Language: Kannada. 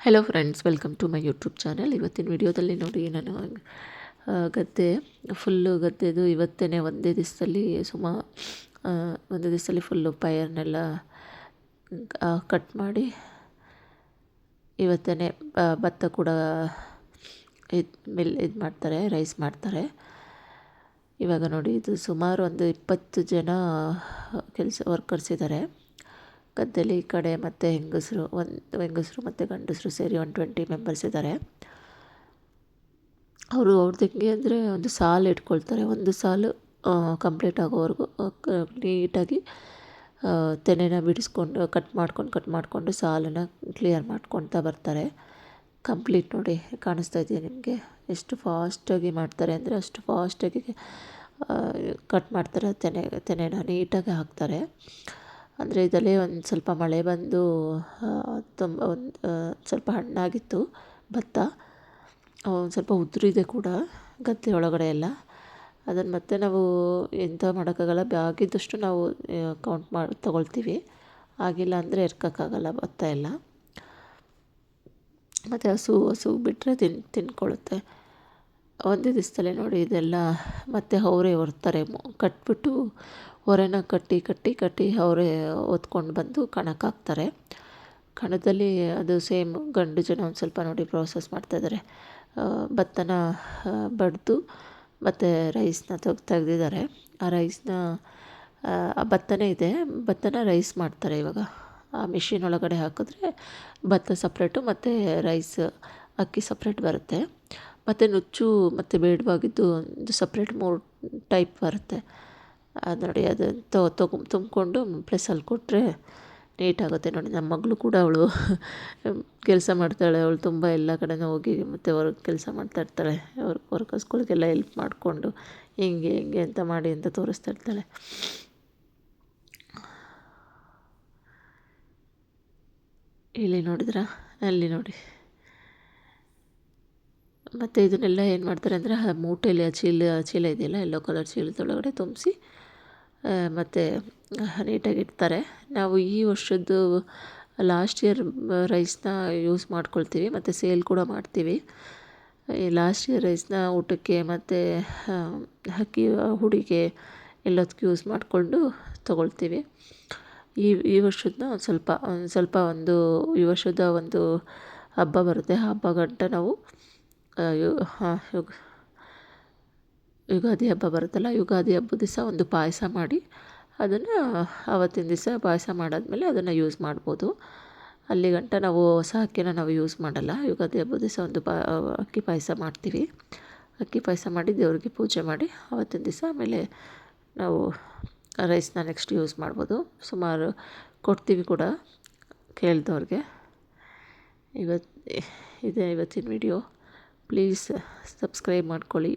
Hello friends welcome to my YouTube channel ಇವತ್ತಿನ ವಿಡಿಯೋದಲ್ಲಿ ನೋಡಿ ನಾನು ಗದ್ದೆ ಫುಲ್ಲು ಗದ್ದೆದು ಇವತ್ತೇ ಒಂದೇ ದಿವಸದಲ್ಲಿ ಸುಮಾ ಒಂದೇ ದಿವಸದಲ್ಲಿ ಫುಲ್ಲು ಪೈರ್ನೆಲ್ಲ ಕಟ್ ಮಾಡಿ ಇವತ್ತೇ ಭತ್ತ ಕೂಡ ಇದು ಮಿಲ್ ಇದು ಮಾಡ್ತಾರೆ ರೈಸ್ ಮಾಡ್ತಾರೆ. ಇವಾಗ ನೋಡಿ, ಇದು ಸುಮಾರು ಒಂದು ಇಪ್ಪತ್ತು ಜನ ಕೆಲಸ ವರ್ಕರ್ಸ್ ಇದ್ದಾರೆ ಗದ್ದೆಲಿ ಈ ಕಡೆ ಮತ್ತು ಹೆಂಗಸರು, ಒಂದು ಹೆಂಗಸರು ಮತ್ತು ಗಂಡಸರು ಸೇರಿ ಒನ್ ಟ್ವೆಂಟಿ ಮೆಂಬರ್ಸ್ ಇದ್ದಾರೆ ಅವರು ಅವ್ರದ್ದು ಹೆಂಗೆ ಅಂದರೆ ಒಂದು ಸಾಲು ಇಟ್ಕೊಳ್ತಾರೆ. ಒಂದು ಸಾಲು ಕಂಪ್ಲೀಟ್ ಆಗೋವರೆಗೂ ನೀಟಾಗಿ ತೆನೆನ ಬಿಡಿಸ್ಕೊಂಡು ಕಟ್ ಮಾಡ್ಕೊಂಡು ಕಟ್ ಮಾಡಿಕೊಂಡು ಸಾಲನ್ನು ಕ್ಲಿಯರ್ ಮಾಡ್ಕೊಳ್ತಾ ಬರ್ತಾರೆ. ಕಂಪ್ಲೀಟ್ ನೋಡಿ, ಕಾಣಿಸ್ತಾ ಇದೆಯಾ ನಿಮಗೆ? ಎಷ್ಟು ಫಾಸ್ಟಾಗಿ ಮಾಡ್ತಾರೆ ಅಂದರೆ ಅಷ್ಟು ಫಾಸ್ಟಾಗಿ ಕಟ್ ಮಾಡ್ತಾರೆ. ತೆನೆ, ತೆನೆನ ನೀಟಾಗಿ ಹಾಕ್ತಾರೆ. ಅಂದರೆ ಇದರಲ್ಲೇ ಒಂದು ಸ್ವಲ್ಪ ಮಳೆ ಬಂದು ತುಂಬ ಒಂದು ಸ್ವಲ್ಪ ಹಣ್ಣಾಗಿತ್ತು, ಭತ್ತ. ಒಂದು ಸ್ವಲ್ಪ ಉದುರಿದೆ ಕೂಡ, ಗದ್ದೆ ಒಳಗಡೆ ಎಲ್ಲ. ಅದನ್ನು ಮತ್ತೆ ನಾವು ಎಂಥ ಮಾಡೋಕ್ಕಾಗಲ್ಲ ಬಾಗಿದ್ದಷ್ಟು ನಾವು ಕೌಂಟ್ ಮಾಡಿ ತೊಗೊಳ್ತೀವಿ. ಆಗಿಲ್ಲ ಅಂದರೆ ಎರ್ಕೋಕ್ಕಾಗಲ್ಲ ಭತ್ತ ಎಲ್ಲ. ಮತ್ತು ಹಸು ಹಸು ಬಿಟ್ಟರೆ ತಿನ್ ತಿನ್ಕೊಳ್ಳುತ್ತೆ ಒಂದೇ ದಿವಸದಲ್ಲೇ ನೋಡಿ ಇದೆಲ್ಲ. ಮತ್ತೆ ಅವರೇ ಹೊರ್ತಾರೆ ಕಟ್ಬಿಟ್ಟು ಹೊರೆನ ಕಟ್ಟಿ ಕಟ್ಟಿ ಕಟ್ಟಿ ಅವರೇ ಹೊತ್ಕೊಂಡು ಬಂದು ಕಣಕ್ಕೆ ಹಾಕ್ತಾರೆ. ಕಣದಲ್ಲಿ ಅದು ಸೇಮ್ ಗಂಡು ಜನ ಒಂದು ಸ್ವಲ್ಪ ನೋಡಿ ಪ್ರೋಸೆಸ್ ಮಾಡ್ತಾಯಿದ್ದಾರೆ ಭತ್ತನ ಬಡಿದು ಮತ್ತು ರೈಸ್ನ ತೆಗ್ ತೆಗೆದಿದ್ದಾರೆ. ಆ ರೈಸ್ನ ಆ ಭತ್ತನೇ ಇದೆ. ಭತ್ತನ ರೈಸ್ ಮಾಡ್ತಾರೆ ಇವಾಗ. ಆ ಮಿಷಿನ್ ಒಳಗಡೆ ಹಾಕಿದ್ರೆ ಭತ್ತ ಸಪ್ರೇಟು ಮತ್ತು ರೈಸ್ ಅಕ್ಕಿ ಸಪ್ರೇಟ್ ಬರುತ್ತೆ. ಮತ್ತು ನುಚ್ಚು ಮತ್ತು ಬೇಡವಾಗಿದ್ದು ಒಂದು ಸಪ್ರೇಟ್ ಮೂರು ಟೈಪ್ ಬರುತ್ತೆ. ಅದು ನೋಡಿ, ಅದು ತೊಗೊ, ತುಂಬಿಕೊಂಡು ಪ್ಲಸ್ ಅಲ್ಲಿ ಕೊಟ್ಟರೆ ನೀಟಾಗುತ್ತೆ ನೋಡಿ ನಮ್ಮ ಮಗಳು ಕೂಡ ಅವಳು ಕೆಲಸ ಮಾಡ್ತಾಳೆ. ಅವಳು ತುಂಬ ಎಲ್ಲ ಕಡೆನೂ ಹೋಗಿ ಮತ್ತು ಹೊರಗೆ ಕೆಲಸ ಮಾಡ್ತಾ ಇರ್ತಾಳೆ. ಅವ್ರ ವರ್ಕರ್ಸ್ಗಳಿಗೆಲ್ಲ ಹೆಲ್ಪ್ ಮಾಡಿಕೊಂಡು ಹಿಂಗೆ ಹಿಂಗೆ ಅಂತ ಮಾಡಿ ಅಂತ ತೋರಿಸ್ತಾ ಇರ್ತಾಳೆ. ಇಲ್ಲಿ ನೋಡಿದ್ರಾ? ಅಲ್ಲಿ ನೋಡಿ. ಮತ್ತು ಇದನ್ನೆಲ್ಲ ಏನು ಮಾಡ್ತಾರೆ ಅಂದರೆ, ಆ ಮೂಟೆಯಲ್ಲಿ ಆ ಚೀಲ ಚೀಲ ಇದೆಯಲ್ಲ, ಎಲ್ಲೋ ಕಲರ್ ಚೀಲದೊಳಗಡೆ ತುಂಬಿಸಿ ಮತ್ತು ನೀಟಾಗಿ ಇಡ್ತಾರೆ ನಾವು ಈ ವರ್ಷದ್ದು ಲಾಸ್ಟ್ ಇಯರ್ ರೈಸ್ನ ಯೂಸ್ ಮಾಡ್ಕೊಳ್ತೀವಿ, ಮತ್ತು ಸೇಲ್ ಕೂಡ ಮಾಡ್ತೀವಿ. ಈ ಲಾಸ್ಟ್ ಇಯರ್ ರೈಸ್ನ ಊಟಕ್ಕೆ ಮತ್ತು ಹಕ್ಕಿ ಹುಡಿಗೆ ಎಲ್ಲದಕ್ಕೂ ಯೂಸ್ ಮಾಡಿಕೊಂಡು ತೊಗೊಳ್ತೀವಿ. ಈ ಈ ವರ್ಷದನ್ನ ಒಂದು ಸ್ವಲ್ಪ ಒಂದು ಸ್ವಲ್ಪ ಒಂದು, ಈ ವರ್ಷದ ಒಂದು ಹಬ್ಬ ಬರುತ್ತೆ. ಹಬ್ಬ ಗಂಟ ನಾವು ಯುಗ ಯುಗಾದಿ ಹಬ್ಬ ಬರುತ್ತಲ್ಲ, ಯುಗಾದಿ ಹಬ್ಬದ ದಿವಸ ಒಂದು ಪಾಯಸ ಮಾಡಿ, ಅದನ್ನು ಆವತ್ತಿನ ದಿವಸ ಪಾಯಸ ಮಾಡಾದಮೇಲೆ ಅದನ್ನು ಯೂಸ್ ಮಾಡ್ಬೋದು. ಅಲ್ಲಿ ಗಂಟ ನಾವು ಹೊಸ ಅಕ್ಕಿನ ನಾವು ಯೂಸ್ ಮಾಡಲ್ಲ, ಯುಗಾದಿ ಹಬ್ಬದ ದಿವಸ ಒಂದು ಪಾ ಅಕ್ಕಿ ಪಾಯಸ ಮಾಡ್ತೀವಿ. ಅಕ್ಕಿ ಪಾಯಸ ಮಾಡಿ ದೇವ್ರಿಗೆ ಪೂಜೆ ಮಾಡಿ ಆವತ್ತಿನ ದಿವಸ ಆಮೇಲೆ ನಾವು ರೈಸ್ನ ನೆಕ್ಸ್ಟ್ ಯೂಸ್ ಮಾಡ್ಬೋದು. ಸುಮಾರು ಕೊಡ್ತೀವಿ ಕೂಡ ಕೇಳಿದವ್ರಿಗೆ. ಇವತ್ತು ಇದೇ ಇವತ್ತಿನ ವಿಡಿಯೋ ಪ್ಲೀಸ್ ಸಬ್ಸ್ಕ್ರೈಬ್ ಮಾಡ್ಕೊಳ್ಳಿ.